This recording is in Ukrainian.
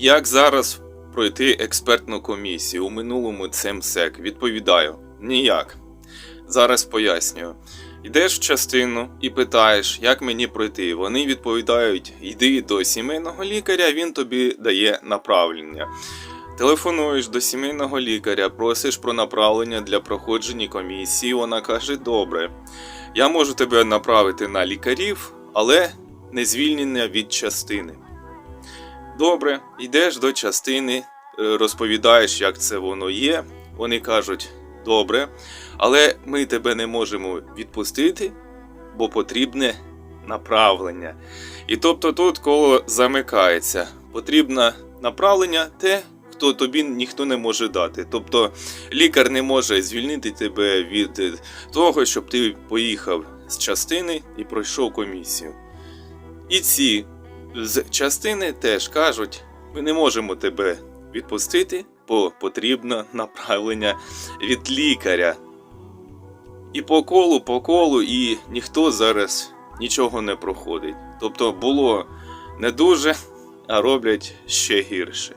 Як зараз пройти експертну комісію у минулому ЦМСЕК? Відповідаю: ніяк. Зараз пояснюю. Йдеш в частину і питаєш, як мені пройти. Вони відповідають: йди до сімейного лікаря, він тобі дає направлення. Телефонуєш до сімейного лікаря, просиш про направлення для проходження комісії. Вона каже: Добре, я можу тебе направити на лікарів, але не звільнення від частини. Добре, йдеш до частини, е, розповідаєш, як це воно є. Вони кажуть: добре, але ми тебе не можемо відпустити, бо потрібне направлення. І тобто тут коло замикається. Потрібне направлення те, хто тобі ніхто не може дати. Тобто лікар не може звільнити тебе від е, того, щоб ти поїхав з частини і пройшов комісію. І ці з частини теж кажуть: ми не можемо тебе відпустити, бо потрібно направлення від лікаря. І по колу, по колу, і ніхто зараз нічого не проходить. Тобто було не дуже, а роблять ще гірше.